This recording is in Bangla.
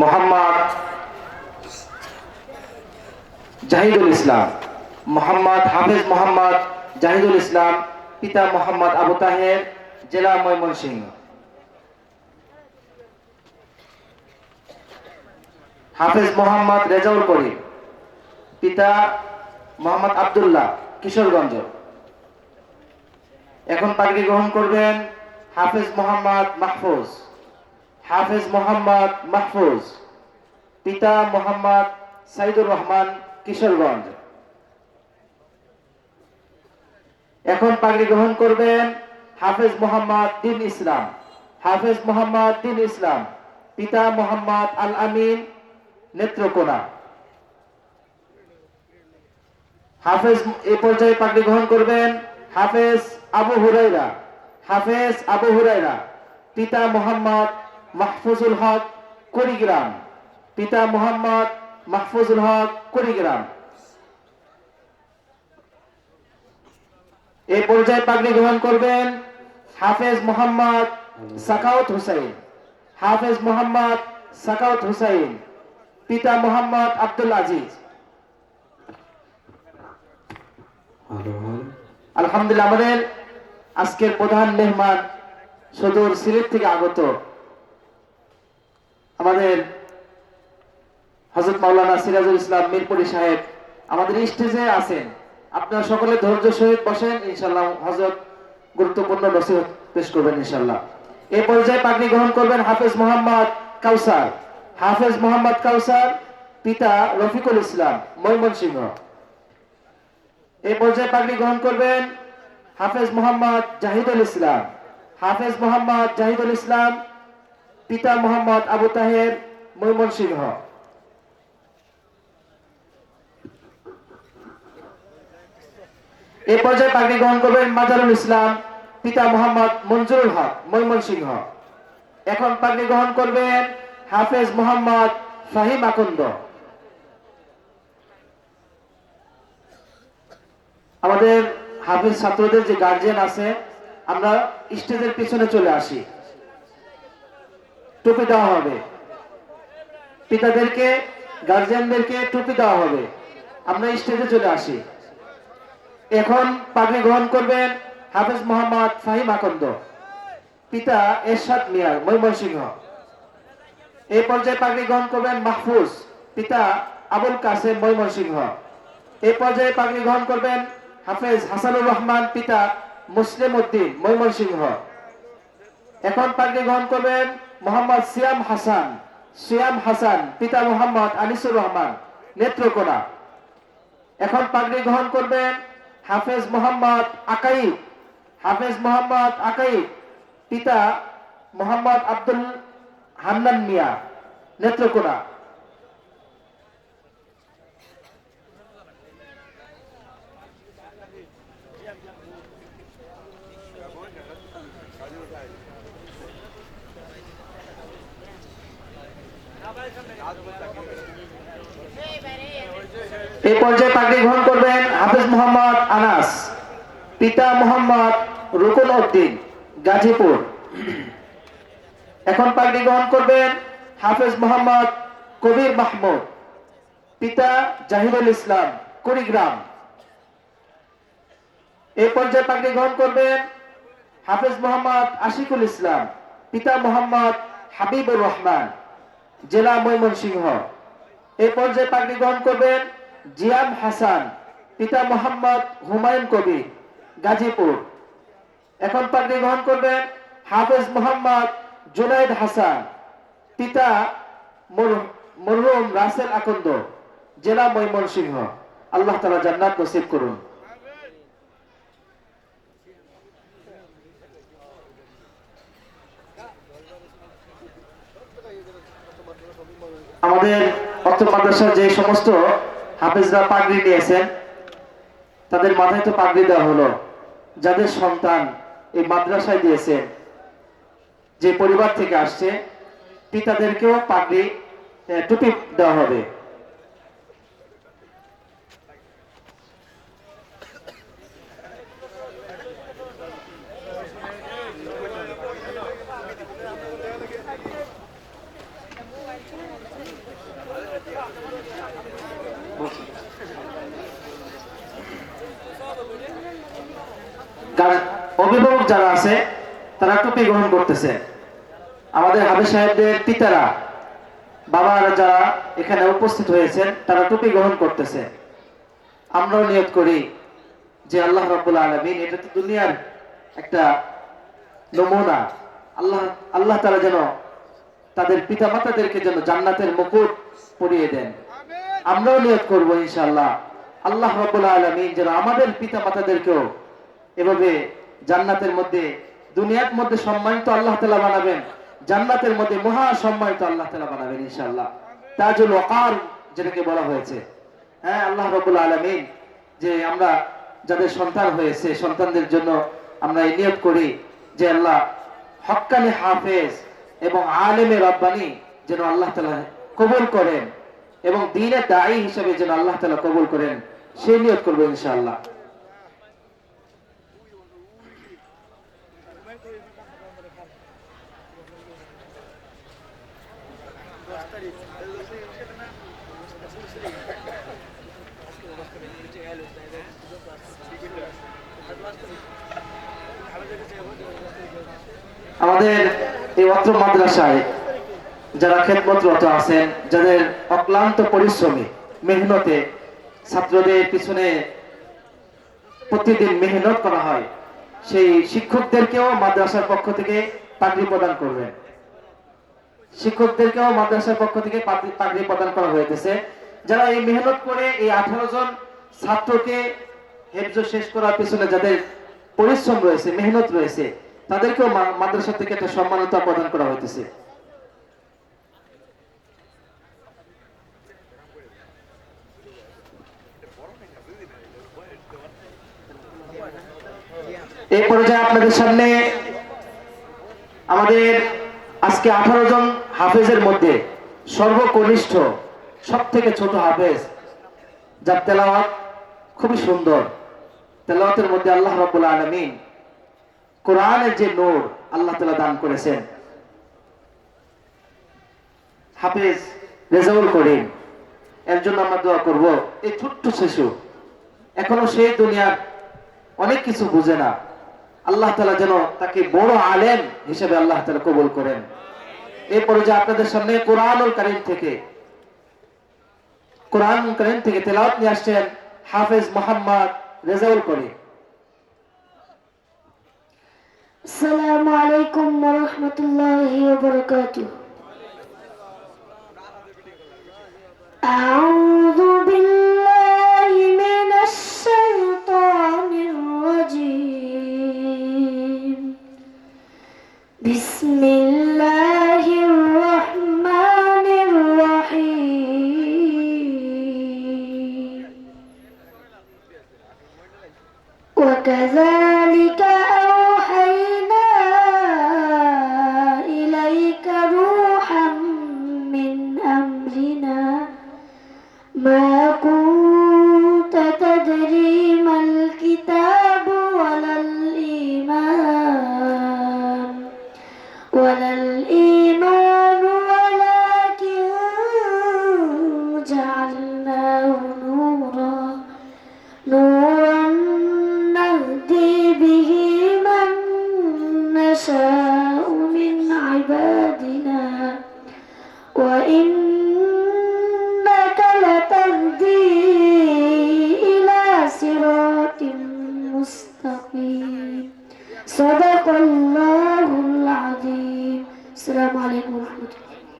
মোহাম্মদ জাহিদুল ইসলাম, মোহাম্মদ হাফিজ মোহাম্মদ জাহিদুল ইসলাম, পিতা মোহাম্মদ আবু তাহের, জেলা ময়মনসিংহ। হাফিজ মোহাম্মদ রেজাউল করিম, পিতা মোহাম্মদ আব্দুল্লাহ, কিশোরগঞ্জ। এখন পাগড়ি গ্রহণ করবেন হাফিজ মোহাম্মদ মাহফুজ। হাফিজ মোহাম্মদ মাহফুজ, পিতা মোহাম্মদ সাইদুর রহমান, কিশোরগঞ্জ। এখন পাগড়ি গ্রহণ করবেন হাফিজ মোহাম্মদ দিন ইসলাম। হাফিজ মোহাম্মদ দিন ইসলাম, পিতা মোহাম্মদ আল আমিন, নেত্রকোনা। হাফেজ, এ পর্যায়ে পাগড়ি গ্রহণ করবেন হাফেজ আবু হুরাইরা হাফেজ আবু হুরাইরা পিতা মোহাম্মদ মাহফুজুল হক কুড়িগ্রাম। পিতা মোহাম্মদ মাহফুজুল হক কুড়িগ্রাম। এই পর্যায়ে পাগড়ি গ্রহণ করবেন হাফেজ মোহাম্মদ সাকাউত হুসাইন। হাফেজ মোহাম্মদ সাকাউত হুসাইন। পিতা মোহাম্মদ আব্দুল আজিজ। আলহামদুলিল্লাহ, আমাদের আজকের প্রধান মেহমান সদর সিলেট থেকে আগত আমাদের হজরত মাওলানা সিরাজুল ইসলাম মিরপুরি সাহেব আমাদের স্টেজে আছেন। আপনারা সকলে ধৈর্য সহিত বসেন ইনশাল্লাহ হজরত গুরুত্বপূর্ণ নসিহত পেশ করবেন ইনশাল্লাহ এই পর্যায়ে পাগড়ি গ্রহণ করবেন হাফেজ মোহাম্মদ কাউসার। হাফেজ মোহাম্মদ কাউসার, পিতা রফিকুল ইসলাম, ময়মনসিংহ। এই পর্যায়ে পাগড়ি গ্রহণ করবেন হাফেজ মোহাম্মদ জাহিদুল ইসলাম। হাফেজ মোহাম্মদ জাহিদুল ইসলাম পিতা মোহাম্মদ আবু তাহের ময়মনসিংহ। এই পর্যায়ে পাগড়ি গ্রহণ করবেন মাজারুল ইসলাম, পিতা মোহাম্মদ মঞ্জুরুল হক, ময়মনসিংহ। এখন পাগড়ি গ্রহণ করবেন হাফেজ মোহাম্মদ ফাহিম আকন্দ। আমাদের হাফেজ ছাত্রদের যে গার্জিয়ান আছে, আমরা স্টেজের পিছনে চলে আসি। টুপি দেওয়া হবে। পিতাদেরকে গার্জিয়ানদেরকে টুপি দেওয়া হবে। আমরা স্টেজে চলে আসি। এখন পাগড়ি গ্রহণ করবেন হাফেজ মোহাম্মদ ফাহিম আকন্দ। পিতা এরশাদ মিয়ার, ময়মনসিংহ। এই পর্যায়ে পাগড়ি গ্রহণ করবেন মাহফুজ। পিতা আবুল কাসেম, ময়মনসিংহ। এই পর্যায়ে পাগড়ি গ্রহণ করবেন হাফেজ হাসানুর রহমান, পিতা মুসলিম উদ্দিন, ময়মনসিংহ। এখন পাগড়ি গ্রহণ করবেন মোহাম্মদ সিয়াম হাসান সিয়াম হাসান, পিতা মোহাম্মদ আনিসুর রহমান, নেত্রকোনা। এখন পাগড়ি গ্রহণ করবেন হাফেজ মোহাম্মদ আকাইব, হাফেজ মোহাম্মদ আকাইব, পিতা মোহাম্মদ আব্দুল হান্নান মিয়া, নেত্রকোনা। এই পর্যায়ে পাগড়ি গ্রহণ করবেন হাফিজ মোহাম্মদ আনাস, পিতা মোহাম্মদ রুকুন উদ্দিন, গাজীপুর। এখন পাগড়ি গ্রহণ করবেন হাফিজ মোহাম্মদ কবির মাহমুদ, পিতা জাহিদুল ইসলাম, কুড়িগ্রাম। এই পর্যায়ে পাগড়ি গ্রহণ করবেন হাফিজ মোহাম্মদ আশিকুল ইসলাম, পিতা মোহাম্মদ হাবিবুর রহমান। জেলা ময়মনসিংহ। এই পর্যায়ে পাগড়ি গ্রহণ করবেন জিয়াম হাসান, পিতা মোহাম্মদ হুমায়ুন কবি, গাজীপুর। এখন পাগড়ি গ্রহণ করবেন হাফেজ মোহাম্মদ জুনাইদ হাসান, পিতা মর- মরহুম রাসেল আকন্দ, জেলা ময়মনসিংহ। আল্লাহ তালা জান্নাত নসিব করুন। আমাদের অত্র মাদ্রাসার যে সমস্ত হাফেজরা পাগড়ি নিয়েছেন, তাদের মাথায় তো পাগড়ি দেওয়া হলো। যাদের সন্তান এই মাদ্রাসায় দিয়েছে, যে পরিবার থেকে আসছে, পিতাদেরকেও পাগড়ি টুপি দেওয়া হবে। আছে, তারা টুপি গ্রহণ করতেছে। আমাদের হাবিজ সাহেবদের পিতারা, বাবারা যারা এখানে উপস্থিত হয়েছেন, তারা টুপি গ্রহণ করতেছে। আমরাও নিয়ত করি যে আল্লাহ রাব্বুল আলামিন, এটা তো দুনিয়ার একটা নমুনা। আল্লাহ আল্লাহ তারা যেন তাদের পিতা মাতাদেরকে যেন জান্নাতের মুকুট পরিয়ে দেন। আমরাও নিয়ত করব ইনশাআল্লাহ। আল্লাহ রাব্বুল আলামিন যেন আমাদের পিতা মাতাদেরকেও এভাবে জান্নাতের মধ্যে, দুনিয়ার মধ্যে সম্মানিত আল্লাহ তাআলা বানাবেন, জান্নাতের মধ্যে মহা সম্মানিত আল্লাহ তাআলা বানাবেন ইনশাআল্লাহ। তাজুল ওয়াকার যেটাকে বলা হয়েছে। হ্যাঁ আল্লাহ রাব্বুল আলামিন, যে আমরা যাদের সন্তান হয়েছে, সন্তানদের জন্য আমরা এই নিয়োগ করি যে আল্লাহ হক্কানি হাফেজ এবং আলেমে রব্বানি যেন আল্লাহ তালা কবুল করেন এবং দিনের দায়ী হিসেবে যেন আল্লাহ তালা কবুল করেন, সেই নিয়োগ করব ইনশাআল্লাহ। আমাদের এই অত্র মাদ্রাসায় যারা খেদমতরত আছেন, যাদের অক্লান্ত পরিশ্রমী, মেহনতে ছাত্রদের পিছনে প্রতিদিন মেহনত করা হয়, সেই শিক্ষকদেরকেও মাদ্রাসার পক্ষ থেকে পাগড়ি প্রদান করবেন। শিক্ষকদেরকেও মাদ্রাসার পক্ষ থেকে পাগড়ি প্রদান করা হয়েছে যারা এই মেহনত করে এই আঠারো জন ছাত্রকে হেফজ শেষ করার পিছনে যাদের পরিশ্রম রয়েছে, মেহনত রয়েছে, তাদেরকেও মাদ্রাসা থেকে একটা সম্মানতা প্রদান করা হইতেছে। এই পর্যায়ে আপনাদের সামনে আমাদের আজকে আঠারো জন হাফেজের মধ্যে সর্বকনিষ্ঠ সব থেকে ছোট হাফেজ, যার তেলাওয়াত খুবই সুন্দর। তেলাওয়াতের মধ্যে আল্লাহ রাব্বুল আলামিন কোরআনের যে নূর আল্লাহ তালা দান করেছেন। হাফেজ রেজাউল করিম, এর জন্য আমরা দোয়া করব, এই ছোট্ট শিশু এখনও সেই দুনিয়ার অনেক কিছু বুঝে না। আল্লাহ তালা যেন তাকে বড় আলেম হিসেবে আল্লাহ তালা কবুল করেন। এরপরে যে আপনাদের সামনে কোরআনুল কারিম থেকে কোরআন কারিম থেকে তেলাওয়াত নিয়ে আসছেন হাফেজ মোহাম্মদ রেজাউল করিম। আসসালামু আলাইকুম ওয়া রাহমাতুল্লাহি ওয়া বারাকাতুহু। আউযু وكذلك أوحينا إليك روحا من أمرنا. ما كنت تدري ما الكتاب ولا الإيمان ولا الإيمان